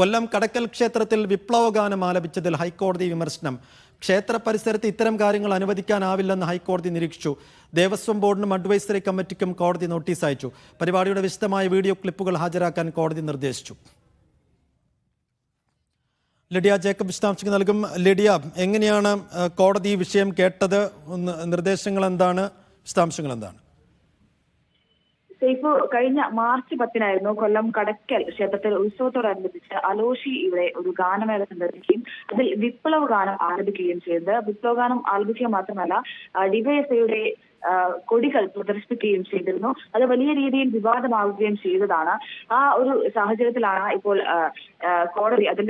കൊല്ലം കടക്കൽ ക്ഷേത്രത്തിൽ വിപ്ലവഗാനം ആലപിച്ചതിൽ ഹൈക്കോടതി വിമർശനം. ക്ഷേത്ര പരിസരത്ത് ഇത്തരം കാര്യങ്ങൾ അനുവദിക്കാനാവില്ലെന്ന് ഹൈക്കോടതി നിരീക്ഷിച്ചു. ദേവസ്വം ബോർഡിനും അഡ്വൈസറി കമ്മിറ്റിക്കും കോടതി നോട്ടീസ് അയച്ചു. പരിപാടിയുടെ വിശദമായ വീഡിയോ ക്ലിപ്പുകൾ ഹാജരാക്കാൻ കോടതി നിർദ്ദേശിച്ചു. ലിഡിയ ജേക്കബ് വിശദാംശങ്ങൾ നൽകും. ലിഡിയ എങ്ങനെയാണ് കോടതി വിഷയം കേട്ടത്? നിർദ്ദേശങ്ങൾ എന്താണ് വിശദാംശങ്ങൾ എന്താണ് സേഫ് കഴിഞ്ഞ മാർച്ച് പത്തിനായിരുന്നു കൊല്ലം കടക്കൽ ക്ഷേത്രത്തിൽ ഉത്സവത്തോടനുബന്ധിച്ച് അലോഷി ഇവിടെ ഒരു ഗാനമേള സംഘടിപ്പിക്കുകയും അതിൽ വിപ്ലവ ഗാനം ആലപിക്കുകയും ചെയ്തത് വിപ്ലവ ഗാനം ആലപിക്കുക മാത്രമല്ല ഡിവൈഎസ്ഐയുടെ കൊടികൾ പ്രദർശിപ്പിക്കുകയും ചെയ്തിരുന്നു. അത് വലിയ രീതിയിൽ വിവാദമാവുകയും ചെയ്തതാണ്. ആ ഒരു സാഹചര്യത്തിലാണ് ഇപ്പോൾ കോടതി അതിൽ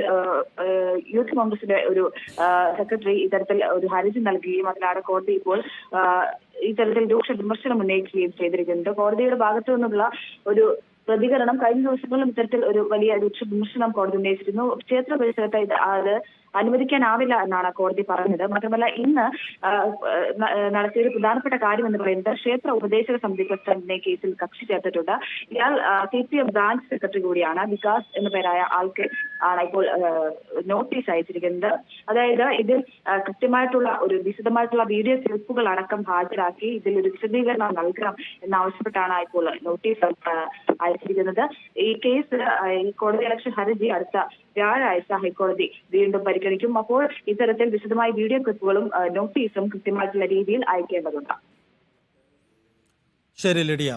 യൂത്ത് കോൺഗ്രസിന്റെ ഒരു സെക്രട്ടറി ഇത്തരത്തിൽ ഒരു ഹർജി നൽകുകയും അതിലാണ് കോടതി ഇപ്പോൾ ഇത്തരത്തിൽ രൂക്ഷ വിമർശനം ഉന്നയിക്കുകയും ചെയ്തിരിക്കുന്നത് കോടതിയുടെ ഭാഗത്തു നിന്നുള്ള ഒരു പ്രതികരണം കഴിഞ്ഞ ദിവസങ്ങളിലും ഇത്തരത്തിൽ ഒരു വലിയ രൂക്ഷ വിമർശനം കോടതി ഉന്നയിച്ചിരുന്നു. ക്ഷേത്ര പരിസരത്ത് അത് അനുവദിക്കാനാവില്ല എന്നാണ് കോടതി പറഞ്ഞത്. മാത്രമല്ല ഇന്ന് നടത്തിയ ഒരു പ്രധാനപ്പെട്ട കാര്യം എന്ന് പറയുന്നത് ക്ഷേത്ര ഉപദേശക സമിതി പ്രസിഡന്റിനെ കേസിൽ കക്ഷി ചേർത്തിട്ടുണ്ട്. ഇയാൾ C P M branch secretary കൂടിയാണ്. വികാസ് എന്ന പേരായ ആൾക്ക് ആണ് ഇപ്പോൾ നോട്ടീസ് അയച്ചിരിക്കുന്നത്. അതായത് ഇതിൽ കൃത്യമായിട്ടുള്ള ഒരു വിശദമായിട്ടുള്ള വീഡിയോ ക്ലിപ്പുകൾ അടക്കം ഹാജരാക്കി ഇതിൽ ഒരു വിശദീകരണം നൽകണം എന്നാവശ്യപ്പെട്ടാണ് ഇപ്പോൾ നോട്ടീസ് അയച്ചിരിക്കുന്നത് ഈ കേസ് കോടതി അലക്ഷ്യ ഹർജി അടുത്ത വ്യാഴാഴ്ച ഹൈക്കോടതി വീണ്ടും പരിഗണിക്കും. അപ്പോൾ ഇത്തരത്തിൽ വിശദമായ വീഡിയോ ക്ലിപ്പുകളും നോട്ടീസും കൃത്യമായിട്ടുള്ള രീതിയിൽ അയക്കേണ്ടതുണ്ട്. ശരി ലിഡിയ.